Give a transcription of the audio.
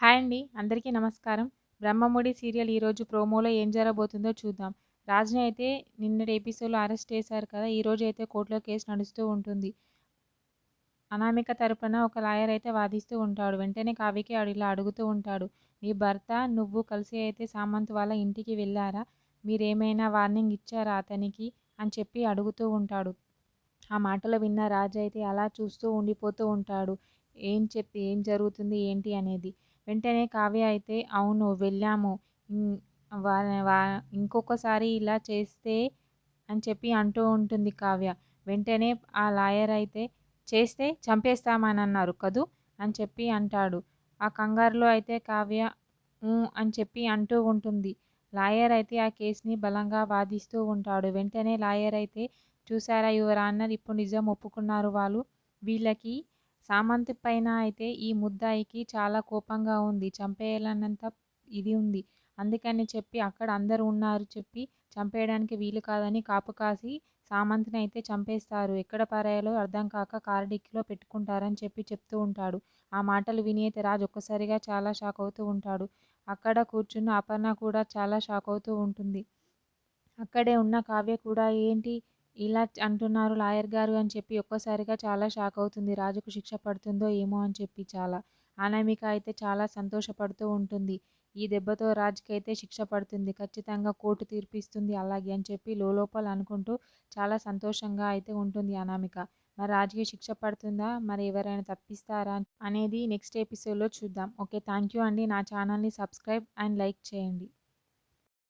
Hi అండి. అందరికీ నమస్కారం. బ్రహ్మముడి సీరియల్ ఈరోజు ప్రోమోలో ఏం జరగబోతుందో చూద్దాం. రాజ్ని అయితే నిన్నటి ఎపిసోడ్లో అరెస్ట్ చేశారు కదా ఈరోజు అయితే కోర్టులో కేసు నడుస్తూ ఉంటుంది. అనామిక తరపున ఒక లాయర్ అయితే వాదిస్తూ ఉంటాడు. వెంటనే కావ్యకి ఇలా అడుగుతూ ఉంటాడు నీ భర్త నువ్వు కలిసి అయితే సామంత్ వాళ్ళ ఇంటికి వెళ్ళారా? మీరేమైనా వార్నింగ్ ఇచ్చారా అతనికి? అని చెప్పి అడుగుతూ ఉంటాడు. ఆ మాటలు విన్న రాజు అయితే అలా చూస్తూ ఉండిపోతూ ఉంటాడు. ఏం చెప్పి ఏం జరుగుతుంది ఏంటి? అనేది. వెంటనే కావ్య అయితే అవును వెళ్ళాము. ఇంకొకసారి ఇలా చేస్తే అని చెప్పి అంటూ ఉంటుంది కావ్య. వెంటనే ఆ లాయర్ అయితే చేస్తే చంపేస్తామని అన్నారు కదూ అని చెప్పి అంటాడు. ఆ కంగారులో అయితే కావ్య అని చెప్పి అంటూ ఉంటుంది. లాయర్ అయితే ఆ కేసుని బలంగా వాదిస్తూ ఉంటాడు. వెంటనే లాయర్ అయితే చూసారా యువరాన్నర్ ఇప్పుడు నిజం ఒప్పుకున్నారు వాళ్ళు. వీళ్ళకి సామంతి పైన అయితే ఈ ముద్దాయికి చాలా కోపంగా ఉంది. చంపేయాలన్నంత ఇది ఉంది. అందుకని చెప్పి అక్కడ అందరు ఉన్నారు చెప్పి చంపేయడానికి వీలు కాదని కాపు కాసి సామంతిని అయితే చంపేస్తారు. ఎక్కడ పారాయాలో అర్థం కాక కారు డిక్కీలో పెట్టుకుంటారని చెప్పి చెప్తూ ఉంటాడు. ఆ మాటలు విని అయితే రాజు ఒక్కసారిగా చాలా షాక్ అవుతూ ఉంటాడు. అక్కడ కూర్చున్న అపర్ణ కూడా చాలా షాక్ అవుతూ ఉంటుంది. అక్కడే ఉన్న కావ్య కూడా ఏంటి? ఇలా అంటున్నారు లాయర్ గారు అని చెప్పి ఒక్కసారిగా చాలా షాక్ అవుతుంది. రాజుకు శిక్ష పడుతుందో ఏమో అని చెప్పి చాలా. అనామిక అయితే చాలా సంతోషపడుతూ ఉంటుంది. ఈ దెబ్బతో రాజుకి అయితే శిక్ష పడుతుంది. ఖచ్చితంగా కోర్టు తీర్పిస్తుంది అలాగే అని చెప్పి లోపల అనుకుంటూ చాలా సంతోషంగా అయితే ఉంటుంది అనామిక. మరి రాజుకి శిక్ష పడుతుందా? మరి ఎవరైనా తప్పిస్తారా? అనేది నెక్స్ట్ ఎపిసోడ్లో చూద్దాం. ఓకే థ్యాంక్ యూ అండి. నా ఛానల్ని సబ్స్క్రైబ్ అండ్ లైక్ చేయండి.